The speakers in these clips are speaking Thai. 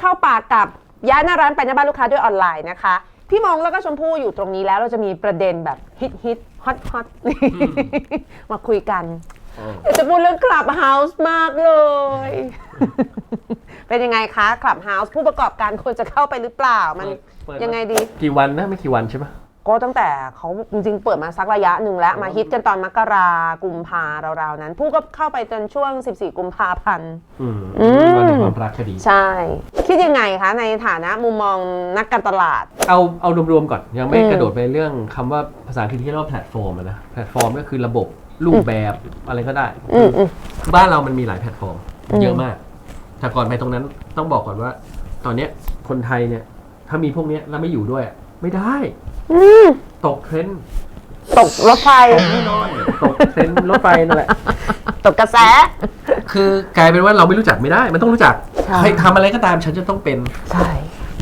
เข้าปากกับย้ายหน้าร้านไปหน้าบ้านลูกค้าด้วยออนไลน์นะคะ พี่มองแล้วก็ชมพู่อยู่ตรงนี้แล้วเราจะมีประเด็นแบบฮิตฮิตฮอตฮอตมาคุยกันอยากจะพูดเรื่องคลับเฮาส์มากเลย เป็นยังไงคะคลับเฮาส์ผู้ประกอบการควรจะเข้าไปหรือเปล่ามัน เปิดยังไงดี กี่วันนะไม่กี่วันใช่ปะ ก็ตั้งแต่เขาจริงๆ เปิดมาสักระยะหนึ่งแล้ว มาฮิตกันตอนมกรากุมภาราวๆนั้น ผู้ก็เข้าไปจนช่วง 14 กุมภาพันธ์อืมอืมวันแห่งความรักคดี ใช่ คิดยังไงคะ ในฐานะมุมมองนักการตลาด เอาเอารวมๆก่อน ยังไม่อืมกระโดดไปเรื่องคำว่าภาษาอังกฤษที่เรียกว่าแพลตฟอร์มอะนะแพลตฟอร์มก็คือระบบรูปแบบอะไรก็ได้อืมอืมบ้านเรามันมีหลายแพลตฟอร์มอืมเยอะมากแต่ก่อนไปตรงนั้นต้องบอกก่อนว่า ตอนเนี้ยคนไทยเนี่ยถ้ามีพวกเนี้ยแล้วไม่อยู่ด้วยอะ ไม่ได้ อืมตกเทรนด์ตกรถไฟตกแน่นอนตกเทรนด์รถไฟนั่นแหละ ตกกระแส คือกลายเป็นว่าเราไม่รู้จักไม่ได้ มันต้องรู้จักใช่ ใครทำอะไรก็ตามฉันจะต้องเป็น ใช่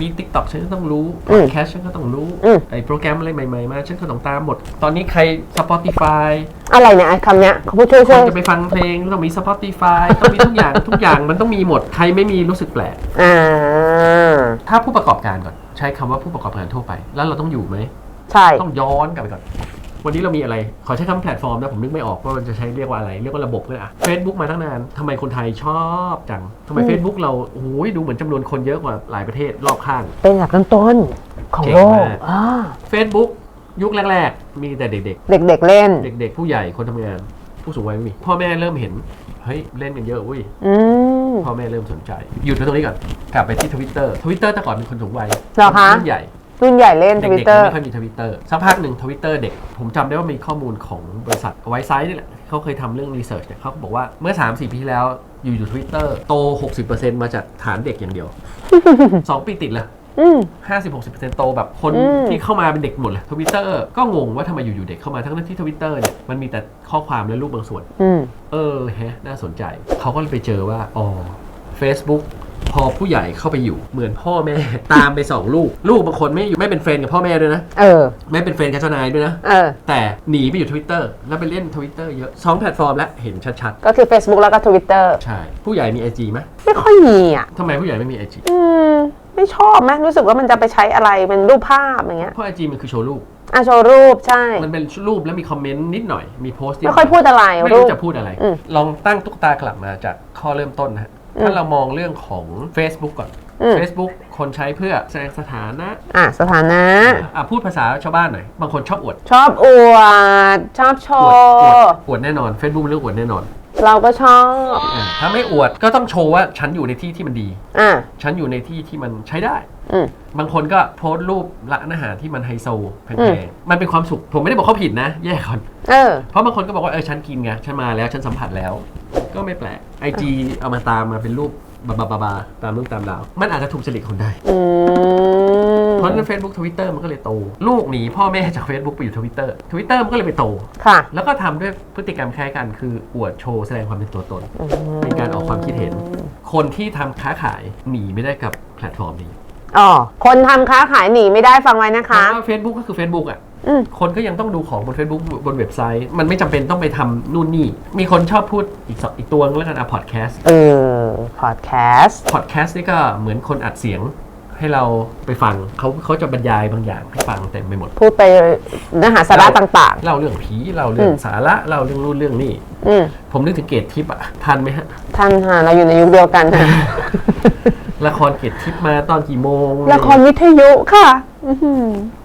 มี t ิ k t o k ฉันก็ต้องรู้อืม podcast ฉันก็ต้องรู้ อืม ไอ้โปรแกรมอะไรใหม่ๆมาฉันก็ต้องตามหมด ตอนนี้ใคร Spotify อะไรเนี่ยไอ้คำเนี้ยเขาพูดช่วยคช่วยนจะไปฟังเพลงต้องมี Spotify ต้องมีทุกอย่าง ทุกอย่างมันต้องมีหมด ใครไม่มีรู้สึกแปลก อ่า ถ้าผู้ประกอบการก่อน ใช้คำว่าผู้ประกอบการทั่วไป แล้วเราต้องอยู่ไหมใช่ต้องย้อนกลับไปก่อน วันนี้เรามีอะไร ขอใช้คำแพลตฟอร์มนะผมนึกไม่ออกว่ามันจะใช้เรียกว่าอะไร เรียกว่าระบบก็ได้อะ Facebook มาตั้งนานทำไมคนไทยชอบจังทำไม Facebook เราโอ้ยดูเหมือนจำนวนคนเยอะกว่าหลายประเทศรอบข้าง เป็นอันดับต้นๆของโลกเก่งมากอ่า Facebook ยุคแรก ๆ มีแต่เด็กเด็ก ๆ เล่นๆเด็ก ๆ ผู้ใหญ่คนทำงาน ผู้สูงวัยไม่มี พ่อแม่เริ่มเห็น เฮ้ย เล่นกันเยอะอุ้ยอืม พ่อแม่เริ่มสนใจ หยุดไปตรงนี้ก่อนกลับไปที่ทวิตเตอร์ทวิตเตอร์แต่ก่อนเป็นคนสูงวัยเหรอคะ รุ่นใหญ่ รุ่นใหญ่เล่นทเด็กวิตๆเตอร์ ไม่ค่อยมีทวิตเตอร์สักพักหนึ่งทวิตเตอร์เด็ก ผมจำได้ว่ามีข้อมูลของบริษัทไวซ์ไซต์นี่แหละเขาเคยทำเรื่องรีเสิร์ชเนี่ยเขาบอกว่าเมื่อ 3-4 ปีที่แล้วอยู่อยู่ทวิตเตอร์โต 60%มาจากฐานเด็กอย่างเดียว 2 ปีติดเลย อืม 50-60%โตแบบคนอืม ที่เข้ามาเป็นเด็กหมดเลยทวิตเตอร์ก็งงว่าทำไมอยู่ๆเด็กเข้ามาทั้งที่ทวิตเตอร์เนี่ยมันมีแต่ข้อความและรูปบางส่วน อืม เออแฮะน่าสนใจ เขาก็เลยไปเจอว่า อ๋อ Facebook พอผู้ใหญ่เข้าไปอยู่เหมือนพ่อแม่ ตามไปสองลูก ลูกบางคนไม่อยู่ไม่เป็นเฟรนด์กับพ่อแม่ด้วยนะ เออ ไม่เป็นเฟรนด์กับเจ้านายด้วยนะ เออ แต่หนีไปอยู่ Twitter แล้วไปเล่น Twitter เยอะสองแพลตฟอร์มแล้วเห็นชัดก็คือ Facebook แล้วก็ Twitter ๆ ใช่ ผู้ใหญ่มี IG ไหมไม่ค่อยมีอะ ทำไมผู้ใหญ่ไม่มี IG อืม ไม่ชอบไหมรู้สึกว่ามันจะไปใช้อะไรเป็นรูปภาพอย่างเงี้ยเพราะ IG มันคือโชว์รูปอะโชว์รูปใช่ มันเป็นรูปแล้วมีคอมเมนต์นิดหน่อยมีโพสต์นิไม่ค่อยพูดอะไรไม่รูรู้ปจะพูดอะไรอืมลองตั้งตุ๊กตากลับมาจากข้อเริ่มต้นนะฮะอืมถ้าเรามองเรื่องของ Facebook ก่อนอืม Facebook คนใช้เพื่อแสดงสถานะ อะสถานะ อะพูดภาษาชาวบ้านหน่อย บางคนชอบอวด ชอบอวด ชอบโชอวดอวดว์อวดแน่นอน Facebook เป็นเรื่องอวดแน่นอน เราก็ชอบ อะถ้าไม่อวดก็ต้องโชว์ว่าฉันอยู่ในที่ที่มันดี อะ ฉันอยู่ในที่ที่มันใช้ได้ อืม บางคนก็โพสต์รูปร้านอาหารที่มันไฮโซแพอืงมๆมันเป็นความสุข ผมไม่ได้บอกเขาผิดนะ แยกก่อน เออ เพราะบางคนก็บอกว่า เออ ฉันกินไง ฉันมาแล้ว ฉันสัมผัสแล้ว ก็ไม่แปลกไอจีเอามาตามมาเป็นรูปบาบาบาบาตามรูปตามดาว มันอาจจะถูกจริตคนได้ อืม เพราะฉะนั้น Facebook Twitter มันก็เลยโต ลูกหนีพ่อแม่จาก Facebook ไปอยู่ Twitter Twitter มันก็เลยไปโต ค่ะ แล้วก็ทำด้วยพฤติกรรมคล้ายกันคืออวดโชว์แสดงความเป็นตัวตน เป็นการออกความคิดเห็น คนที่ทำค้าขายหนีไม่ได้กับแพลตฟอร์มนี้อ๋อ คนทำค้าขายหนีไม่ได้ฟังไว้นะคะเพราะว่า Facebook ก็คือ Facebook อะ อืม คนก็ยังต้องดูของบน Facebook บนเว็บไซต์ มันไม่จำเป็นต้องไปทำนู่นนี่ มีคนชอบพูดอีกสองอีกตัวนึงแล้วกันอะพอดแคสต์เออ พอดแคสต์ พอดแคสต์นี่ก็เหมือนคนอัดเสียง ให้เราไปฟังเขาเขาจะบรรยายบางอย่างให้ฟังเต็มไปหมด พูดไปเนื้อหาสาระต่าง เล่าเรื่องผีเล่าเรื่องอืมสาระเล่าเรื่องนู่นเรื่องนี่ๆ อืมผมนึกถึงเกตทิปอะทันไหมฮะ ท่านค่ะเราอยู่ในยุคเดียวกันค่ะละครเกตทิปมาตอนกี่โมงละครวิทยุค่ะอื้อหือ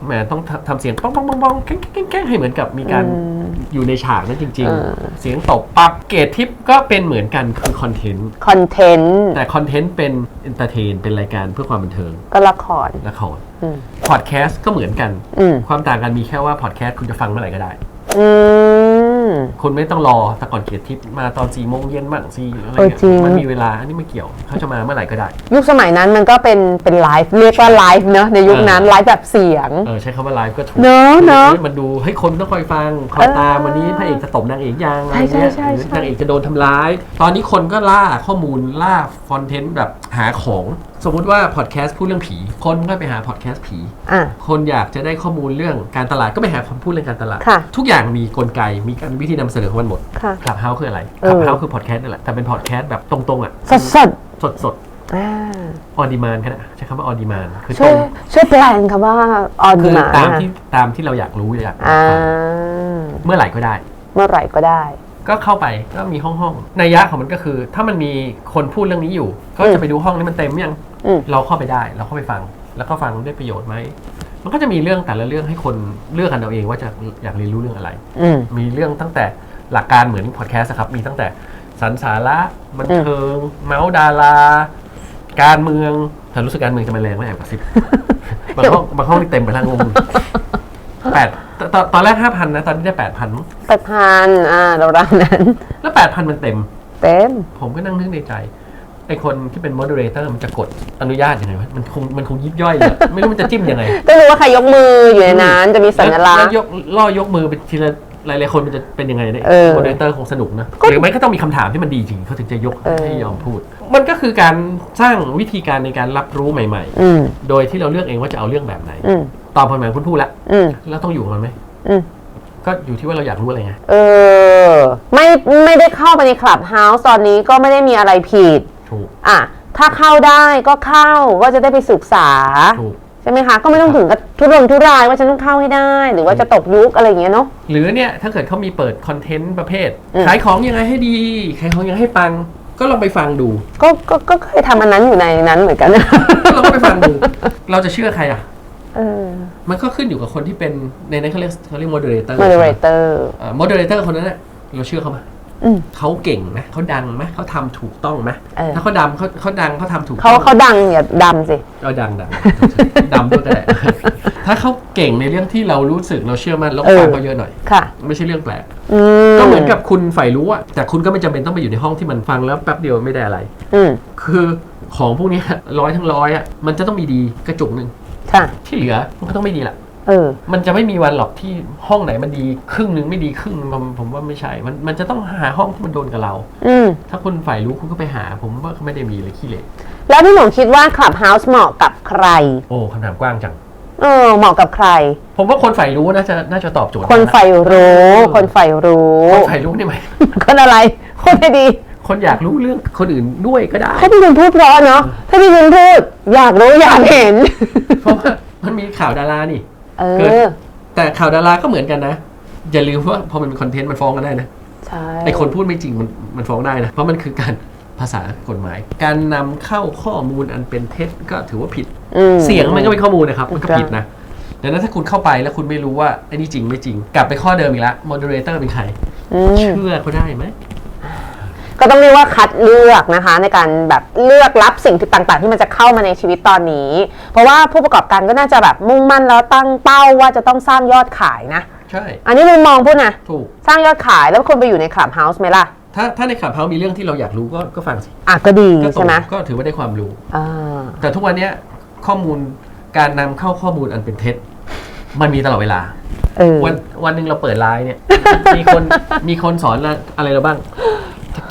แหมต้องทำทำเสียงป้องป้องป้องป้องแก้งแก้งแก้งให้เหมือนกับมีการอืมอยู่ในฉากนั้นจริงเออๆเสียงตบปับเกตทิปก็เป็นเหมือนกันคือคอนเทนต์คอนเทนต์แต่คอนเทนต์เป็นเอนเตอร์เทนเป็นรายการเพื่อความบันเทิง ก็ละครละครอืมพอดแคสต์ก็เหมือนกันอืมความต่างกันมีแค่ว่าพอดแคสต์คุณจะฟังเมื่อไหร่ก็ได้ อืม คุณไม่ต้องรอแต่ก่อนเกียรติทิปมาตอนสี่โมงเย็นบ้างสี่อะไรเออเงี้จริงยมันมีเวลาอันนี้ไม่เกี่ยวเขาจะมาเมื่อไหร่ก็ได้ ยุคสมัยนั้นมันก็เป็นเป็นไลฟ์เรียกว่าไลฟ์เนอะในยุคนั้นไลฟ์แบบเสียง เออใช้คำว่าไลฟ์ก็ถูกเนอะเนอะมันดูให้คนต้องคอยฟังคอยตามวันนี้พระเอกจะตบนางเอกยังอะไรใช่เงี้ยใช่หรือใช่นางเอกจะโดนทำร้าย ตอนนี้คนก็ล่าข้อมูลล่าคอนเทนต์แบบหาของ สมมุติว่าพอดแคสต์พูดเรื่องผี คนก็ไปหาพอดแคสต์ผี อะ คนอยากจะได้ข้อมูลเรื่องการตลาดก็ไปหาคนพูดเรื่องการตลาด ค่ะทุกอย่างมีกลไกมีการวิธีนำเสนอของมันหมดค่ะคลับเฮาส์คืออะไรเอคอลับเฮาส์คือพอดแคสต์นั่นแหละแต่เป็นพอดแคสต์แบบตรงๆอะสดสดสดสดอ่าออดีมานก็ได้ใช้คำว่าออดีมานคือตช่รวยงช่วยแปลงคำว่าออนคือมาตามที่ตามที่เราอยากรู้อยากอ่าฟังเมื่อไหร่ก็ได้ เมื่อไหร่ก็ได้ ก็เข้าไปก็มีห้องห้องนัยยะของมันก็คือ ถ้ามันมีคนพูดเรื่องนี้อยู่ ก็จะไปดูห้องนี้มันเต็มยังอืมเราเข้าไปได้ เราเข้าไปฟัง แล้วก็ฟังได้ประโยชน์ไหมมันก็จะมีเรื่องแต่ละเรื่องให้คนเลือกกันเอาเองว่าจะอยากเรียนรู้เรื่องอะไรอืมมีเรื่องตั้งแต่หลักการเหมือนพอดแคสต์อะครับ มีตั้งแต่สรรสาระบันเทิง เมาส์ดารา การเมืองแต่รู้สึกการเมืองจะมาแรงไม่แอบกระซิบบางห้องบางห้องนี่เต็มไปทั้งงง แปดตตตอนแรกห้าพันนะตอนนี้ได้แปดพันแปดพันอ่าเราราวนั้น แล้วแปดพันมันเต็ม เต็ม ผมก็นั่งนึกในใจไอคนที่เป็น moderator มันจะกดอนุญาตยังไงวะมันคงมันคงยิบย่อยเลยไม่รู้มันจะจิ้มยังไงต้องรู้ว่าใครยกมืออยู่ในนั้นจะมีสัญลักษแล้วณ์ยกล่อยกมือเป็นทีละหลายๆคนมันจะเป็นยังไงเนี่ยเออโมเดเลเตอร์คงสนุกนะก็หรือไม่ก็ต้องมีคำถามที่มันดีจริงเขาถึงจะยกเออให้ยอมพูด มันก็คือการสร้างวิธีการในการรับรู้ใหม่อืมๆโดยที่เราเลือกเองว่าจะเอาเรื่องแบบไหนอืม ตอบคำถามคุณพูดแล้วอืมแล้วต้องอยู่กับมันไหมอืมก็อยู่ที่ว่าเราอยากรู้อะไรไงเออ ไม่ไม่ได้เข้าไปในคลับเฮาส์ตอนนี้ก็ไม่ได้มีอะไรผิด ถูกอะ ถ้าเข้าได้ก็เข้าก็จะได้ไปศึกษา ถูก ใช่ไหมคะ ก็ไม่ต้องถึงกับทุรนทุรายว่าฉันต้องเข้าให้ได้ หรือว่าจะตกยุคอะไรอย่างเงี้ยเนาะ หรือเนี่ยถ้าเกิดเขามีเปิดคอนเทนต์ประเภท อืม ขายของยังไงให้ดี ขายของยังไงให้ปัง ก็ลองไปฟังดู ก็ก็ก็เคยทำอันนั้นอยู่ในนั้นเหมือนกัน ก็ลองไปฟังดู เราจะเชื่อใครอะ เออ มันก็ขึ้นอยู่กับคนที่เป็นในนั้นเขาเรียกเขาเรียก moderator moderator อ่า moderator คนนั้นน่ะเราเชื่อเขาไหมอืมเขาเก่งไหมเขาดังไหมเขาทำถูกต้องไหมเออถ้าเขาดำเขาเขาดังเขาทำถูกเขาต้องเขาดังอย่าดำสิก็ดังดังดำด้วยก็ได้ถ้าเขาเก่งในเรื่องที่เรารู้สึกเราเชื่อมั่นเราเออฟังเขาเยอะหน่อยค่ะ ไม่ใช่เรื่องแปลกอืมก็เหมือนกับคุณใฝ่รู้อะแต่คุณก็ไม่จำเป็นต้องไปอยู่ในห้องที่มันฟังแล้วแป๊บเดียวไม่ได้อะไรอืมคือของพวกเนี้ยร้อยทั้งร้อยอะมันจะต้องมีดีกระจุกหนึ่ง ค่ะ ที่เหลือมันก็ต้องไม่ดีละเออ มันจะไม่มีวันหรอกที่ห้องไหนมันดีครึ่งหนึ่งไม่ดีครึ่งนึงผมผมว่าไม่ใช่ มันมันจะต้องหาห้องที่มันโดนกับเรา อืม ถ้าคุณฝ่ายรู้คุณก็ไปหา ผมว่าไม่ได้มีเลยขี้เหร่แล้วพี่หนุ่มคิดว่า Clubhouse เหมาะกับใคร โอ้คำถามกว้างจัง เออ เหมาะกับใคร ผมว่าคนฝ่ายรู้น่าจะน่าจะตอบโจทย์คนได้ะใฝ่รู้ คนใฝ่รู้ คนฝ่ายรู้นี่ไหม คนอะไรคนให้ดี คนอยากรู้เรื่องคนอื่นด้วยก็ได้ ถ้าพี่คุณพูดเพราะเนาะถ้าพี่คุณพูดอยากรู้อยากเห็น เพราะว่ามันมีข่าวดารานี่ เอเกิดอแต่ข่าวดาราก็เหมือนกันนะ อย่าลืมว่าพอมันเป็นคอนเทนต์มันฟ้องกันได้นะ ใช่ ไอคนพูดไม่จริงมันมันฟ้องได้นะ เพราะมันคือการภาษากฎหมาย การนำเข้าข้อมูลอันเป็นเท็จก็ถือว่าผิด อืม เสียงมันก็เป็นข้อมูลนะครับ มันก็ใช่ผิดนะดังนั้นถ้าคุณเข้าไปแล้วคุณไม่รู้ว่าไอ้นี่จริงไม่จริง กลับไปข้อเดิมอีกแล้ว moderator เป็นใคร อืมเชื่อเขาได้ไหม ก็ต้องเรียกว่าคัดเลือกนะคะ ในการแบบเลือกรับสิ่งที่ต่างๆ ที่มันจะเข้ามาในชีวิตตอนนี้ เพราะว่าผู้ประกอบการก็น่าจะแบบมุ่งมั่นแล้วตั้งเป้าว่าจะต้องสร้างยอดขายนะ ใช่ อันนี้มุมมองพูดนะถูก สร้างยอดขายแล้วคนไปอยู่ในคลับเฮาส์ไหมล่ะ ถ้าถ้าในขับเฮามีเรื่องที่เราอยากรู้ก็ก็ฟังสิอะก็ดีก็ตรใช่งไหมก็ถือว่าได้ความรู้ อ่าแต่ทุกวันเนี้ยข้อมูลการนำเข้าข้อมูลอันเป็นเท็จ มันมีตลอดเวลา เออวันวันหนึ่งเราเปิดไลน์เนี่ย มีคนมีคนสอนอะไรเราบ้าง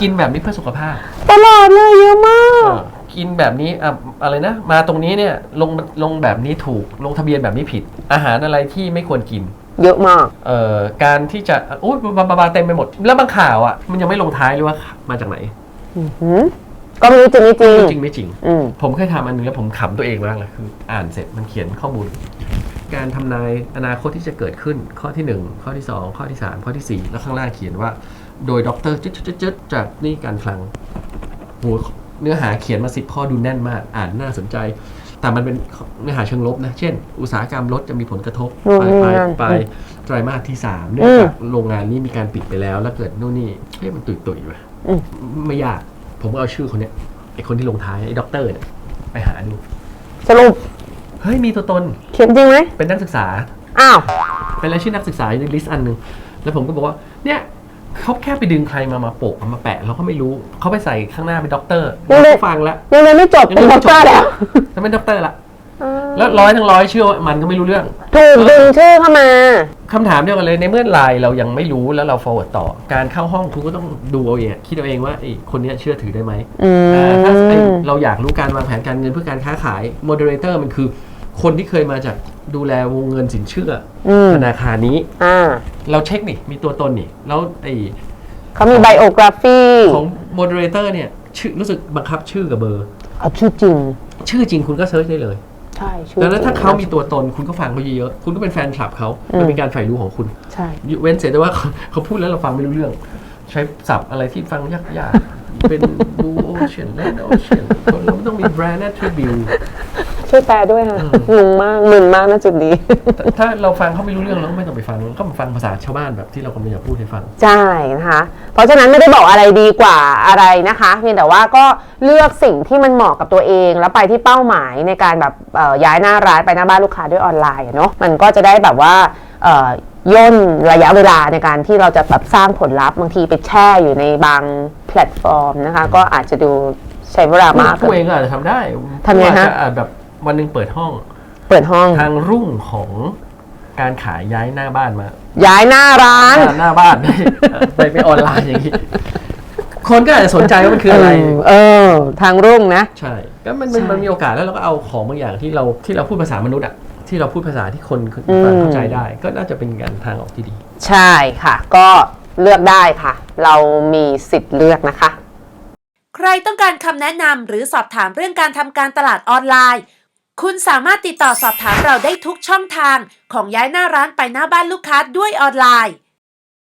กินแบบนี้เพื่อสุขภาพ ตลอดเลยเยอะมากเออกินแบบนี้อะอะไรนะ มาตรงนี้เนี่ยลงลงแบบนี้ถูกลงทะเบียนแบบนี้ผิด อาหารอะไรที่ไม่ควรกิน เยอะมาก เอ่อการที่จะอุ้ยบาบาบาเต็มไปหมด แล้วบางข่าวอะ มันยังไม่ลงท้ายเลยว่ามาจากไหนอือหือก็ไม่รู้จริงไม่จริง จริงไม่จริง อืม ผมเคยทำอันนึงแล้วผมขำตัวเองมากเลยคือ อ่านเสร็จมันเขียนข้อมูล การทำนายอนาคตที่จะเกิดขึ้นข้อที่ 1 ข้อที่ 2 ข้อที่ 3 ข้อทีสี่4 แล้วข้างล่างเขียนว่า โดยด็อกเตอร์จึ๊ดจึ๊ดจึ๊ดจากนี่การคลังโหเนื้อหาเขียนมาสิบข้อดูแน่นมาก อ่านน่าสนใจ แต่มันเป็นเนื้อหาเชิงลบนะ เช่น อุตสาหกรรมรถจะมีผลกระทบนู่นไปนี่ไปนั่นไปไตรมาสที่ 3 เนื่องจากโรงงานนี้มีการปิดไปแล้ว แล้วเกิดนู่นนี่เฮ้ยมันตุยตุยๆไปอืมไม่ยาก ผมก็เอาชื่อคนเนี้ยไอคนที่ลงท้ายไอ้ด็อกเตอร์เนี่ยไปหาดู สรุป เฮ้ยมีตัวตน เขียนจริงไหมเป็นนักศึกษา อ้าว เป็นรายชื่อนักศึกษาอยู่ในลิสต์อันหนึ่งแล้วผมก็บอกว่าเนี่ย เขาแค่ไปดึงใครมามาโปะมาแปะเราก็ไม่รู้เขาไปใส่ข้างหน้าเป็นด็อกเตอร์ยังเราไม่ก็ฟังแล้วยังเรียนไม่จบเป็นด็อกเตอร์แล้วจะเป็นด็อกเตอร์ละแล้วร้อยทั้งร้อยเชื่อว่ามันก็ไม่รู้เรื่องถูกดึงชื่อเข้ามาคำถามเดียวกันเลยในเมื่อไลน์เรายังไม่รู้แล้วเรา forward ต่อ การเข้าห้องคุณก็ต้องดูเอาเองคิดเอาเองว่าไอ้คนเนี้ยเชื่อถือได้ไหมอือ่าถ้าไอ้มเราอยากรู้การวางแผนการเงินเพื่อการค้าขาย moderator มันคือ คนที่เคยมาจาก ดูแลวงเงินสินเชื่ออม ธนาคารนี้ อ่าเราเช็คนี่มีตัวตนนี่แล้วไอ้เขามีไบโอกราฟีของ moderator เนี่ยชื่อรู้สึกบังคับชื่อกับเบอร์ เอาชื่อจริง ชื่อจริงคุณก็เซิร์ชได้เลย ใช่ชื่อดังนั้นจริงถ้าเขามีตัวตนคุณก็ฟังเขาเยอะๆคุณก็เป็นแฟนคลับเขาอืม มันเป็นการใฝ่รู้ของคุณ ใช่เว้นเสียแต่ว่าเขาเขาพูดแล้วเราฟังไม่รู้เรื่อง ใช้ศัพท์อะไรที่ฟังยากๆ เป็นดูโอเชียนแลนด์โอเชียนเราต้องมีแบรนด์แอทริบิวช่วยแปลด้วยค่ะงงมากมึนมากนะจุดนี้ ถ้าเราฟังเขาไม่รู้เรื่องเราก็ไม่ต้องไปฟังก็มาฟังภาษาชาวบ้านแบบที่เรากำลังจะพูดให้ฟัง ใช่นะคะ เพราะฉะนั้นไม่ได้บอกอะไรดีกว่าอะไรนะคะเพียงแต่ว่าก็เลือกสิ่งที่มันเหมาะกับตัวเอง แล้วไปที่เป้าหมายในการแบบเอ่อย้ายหน้าร้านไปหน้าบ้านลูกค้าด้วยออนไลน์อะเนาะมันก็จะได้แบบว่าเอ่อย่นระยะเวลาในการที่เราจะแบบสร้างผลลัพธ์บางทีไปแช่อยู่ในบาง แพลตฟอร์มนะคะ ก็อาจจะดูใช้เวลามาก ผู้เองก็อาจจะทำได้ทำไงฮะ อาจจอาจแบบวันหนึ่งเปิดห้อง เปิดห้อง ทางรุ่งของการขายย้ายหน้าบ้านมา ย้ายหน้าร้าน หน้าหน้าบ้าน ไปไปออนไลน์อย่างนี้ คนก็อาจจะสนใจว่ามันคืออะไรเออ ทางรุ่งนะ ใช่ ก็มันมันใช่มันมีโอกาสแล้วเราก็เอาของบางอย่างที่เราที่เราพูดภาษามนุษย์อะที่เราพูดภาษาที่คนอืมฟังเข้าใจได้ ก็น่าจะเป็นการทางออกที่ดี ใช่ค่ะ ก็ เลือกได้ค่ะ เรามีสิทธิ์เลือกนะคะ ใครต้องการคำแนะนำหรือสอบถามเรื่องการทำการตลาดออนไลน์ คุณสามารถติดต่อสอบถามเราได้ทุกช่องทางของย้ายหน้าร้านไปหน้าบ้านลูกค้าด้วยออนไลน์